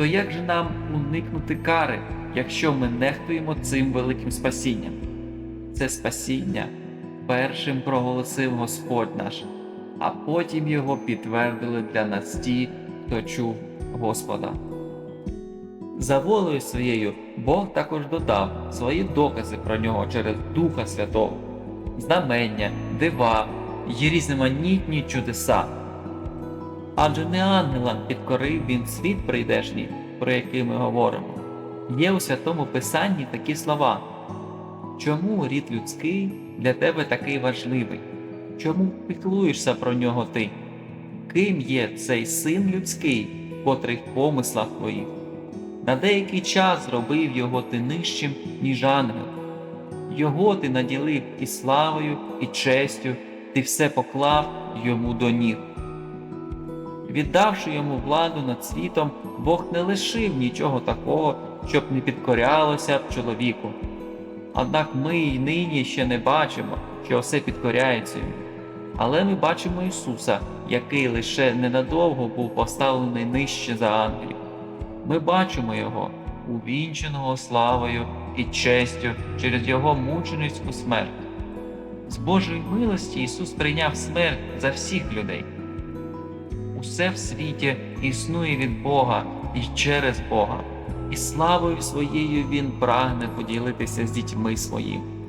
То як же нам уникнути кари, якщо ми нехтуємо цим великим спасінням? Це спасіння першим проголосив Господь наш, а потім його підтвердили для нас ті, хто чув Господа. За волею своєю Бог також додав свої докази про нього через Духа Святого, знамення, дива й різноманітні чудеса. Адже не ангелам підкорив він світ прийдешній, про який ми говоримо. Є у святому Писанні такі слова. Чому рід людський для тебе такий важливий? Чому піклуєшся про нього ти? Ким є цей син людський, котрий в помислах твоїх? На деякий час зробив його ти нижчим, ніж ангел. Його ти наділив і славою, і честю, ти все поклав йому до ніг. Віддавши йому владу над світом, Бог не лишив нічого такого, щоб не підкорялося чоловіку. Однак ми й нині ще не бачимо, що все підкоряється йому. Але ми бачимо Ісуса, який лише ненадовго був поставлений нижче за ангелів. Ми бачимо Його, увінченого славою і честю через Його мученицьку смерть. З Божої милості Ісус прийняв смерть за всіх людей. Усе в світі існує від Бога і через Бога, і славою своєю Він прагне поділитися з дітьми своїм.